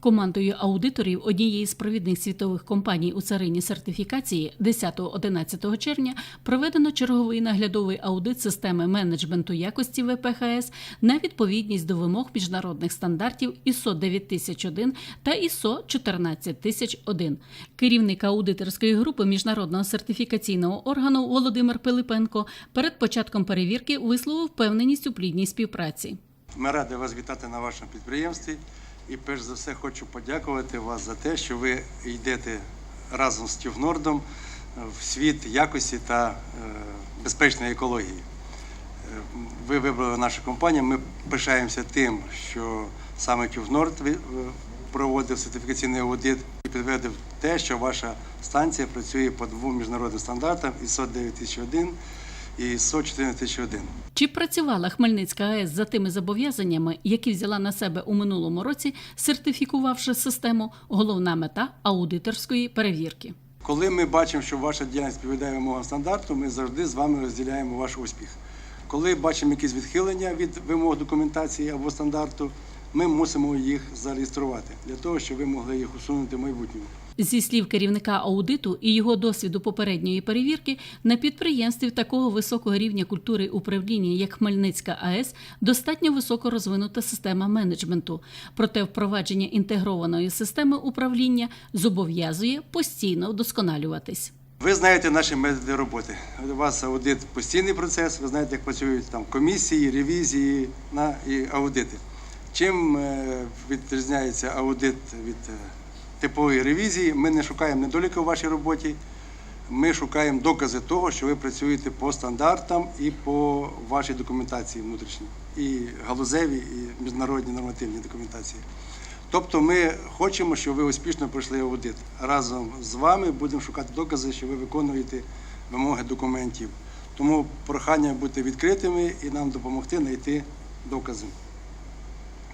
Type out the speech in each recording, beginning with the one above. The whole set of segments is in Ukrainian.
Командою аудиторів однієї з провідних світових компаній у царині сертифікації 10-11 червня проведено черговий наглядовий аудит системи менеджменту якості ВПХС на відповідність до вимог міжнародних стандартів ISO 9001 та ISO 14001. Керівник аудиторської групи міжнародного сертифікаційного органу Володимир Пилипенко перед початком перевірки висловив впевненість у плідній співпраці. Ми раді вас вітати на вашому підприємстві. І перш за все хочу подякувати вас за те, що ви йдете разом з Тювнордом в світ якості та е, безпечної екології. Е, Ви вибрали нашу компанію. Ми пишаємося тим, що саме Тювнорд е, проводив сертифікаційний аудит і підтвердив те, що ваша станція працює по двом міжнародним стандартам ISO 9001 і ISO 14001. Чи працювала Хмельницька АЕС за тими зобов'язаннями, які взяла на себе у минулому році, сертифікувавши систему, головна мета аудиторської перевірки? Коли ми бачимо, що ваша діяльність відповідає вимогам стандарту, ми завжди з вами розділяємо ваш успіх. Коли бачимо якісь відхилення від вимог документації або стандарту, ми мусимо їх зареєструвати для того, щоб ви могли їх усунути в майбутньому. Зі слів керівника аудиту і його досвіду попередньої перевірки, на підприємстві такого високого рівня культури управління, як Хмельницька АЕС, достатньо високо розвинута система менеджменту. Проте впровадження інтегрованої системи управління зобов'язує постійно вдосконалюватись. Ви знаєте наші методи роботи. У вас аудит постійний процес, ви знаєте, як працюють там комісії, ревізії на, і аудити. Чим е, відрізняється аудит від е, типової ревізії? Ми не шукаємо недоліки у вашій роботі, ми шукаємо докази того, що ви працюєте по стандартам і по вашій документації внутрішній, і галузевій, і міжнародній нормативній документації. Тобто ми хочемо, щоб ви успішно пройшли аудит. Разом з вами будемо шукати докази, що ви виконуєте вимоги документів. Тому прохання бути відкритими і нам допомогти знайти докази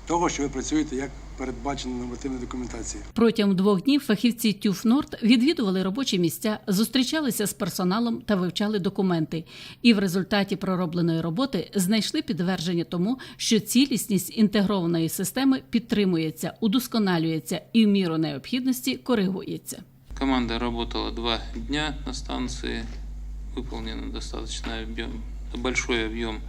того, що ви працюєте як передбачено нормативною документацією. Протягом двох днів фахівці ТЮФ Норд відвідували робочі місця, зустрічалися з персоналом та вивчали документи. І в результаті проробленої роботи знайшли підтвердження тому, що цілісність інтегрованої системи підтримується, удосконалюється і в міру необхідності коригується. Команда работала два дня на станции. Выполнен достаточно объем, большой объем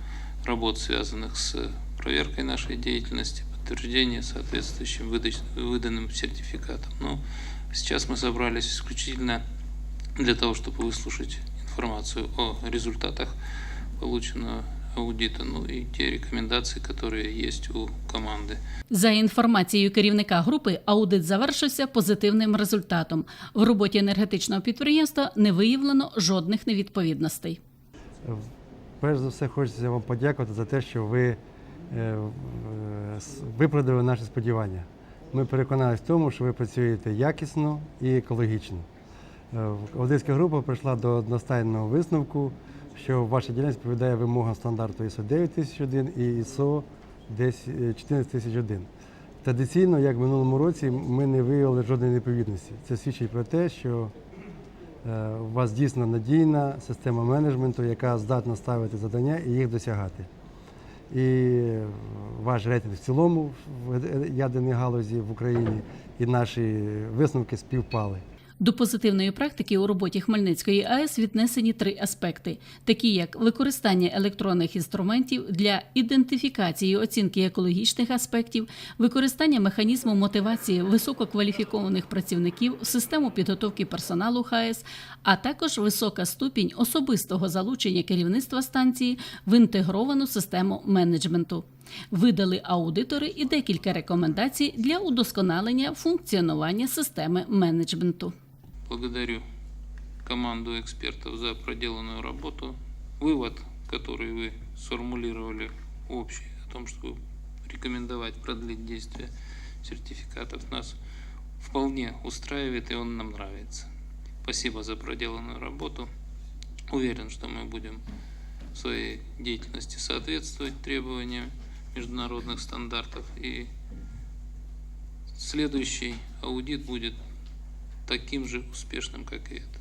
работ, связанных с проверкой нашей деятельности, подтверждение соответствующим выдач- выданным сертификатом. Но сейчас мы собрались исключительно для того, чтобы выслушать информацию о результатах полученного аудита, ну и те рекомендации, которые есть у команды. За інформацією керівника групи, аудит завершився позитивним результатом. В роботі енергетичного підприємства не виявлено жодних невідповідностей. Перш за все, хочеться вам подякувати за те, що ви е, е, с- виправдали наші сподівання. Ми переконалися в тому, що ви працюєте якісно і екологічно. Е, Аудитська група прийшла до одностайного висновку, що ваша діяльність відповідає вимогам стандарту ISO 9001 і ISO 10 14001. Традиційно, як в минулому році, ми не виявили жодної невідповідності. Це свідчить про те, що Е, У вас дійсно надійна система менеджменту, яка здатна ставити завдання і їх досягати. І ваш рейтинг в цілому в ядерній галузі в Україні і наші висновки співпали. До позитивної практики у роботі Хмельницької АЕС віднесені три аспекти, такі як використання електронних інструментів для ідентифікації оцінки екологічних аспектів, використання механізму мотивації висококваліфікованих працівників систему підготовки персоналу ХАЕС, а також висока ступінь особистого залучення керівництва станції в інтегровану систему менеджменту. Видали аудитори і декілька рекомендацій для удосконалення функціонування системи менеджменту. Благодарю команду экспертов за проделанную работу. Вывод, который вы сформулировали общий, о том, что рекомендовать продлить действие сертификатов, нас вполне устраивает и он нам нравится. Спасибо за проделанную работу. Уверен, что мы будем в своей деятельности соответствовать требованиям международных стандартов и следующий аудит будет таким же успешным, как и этот.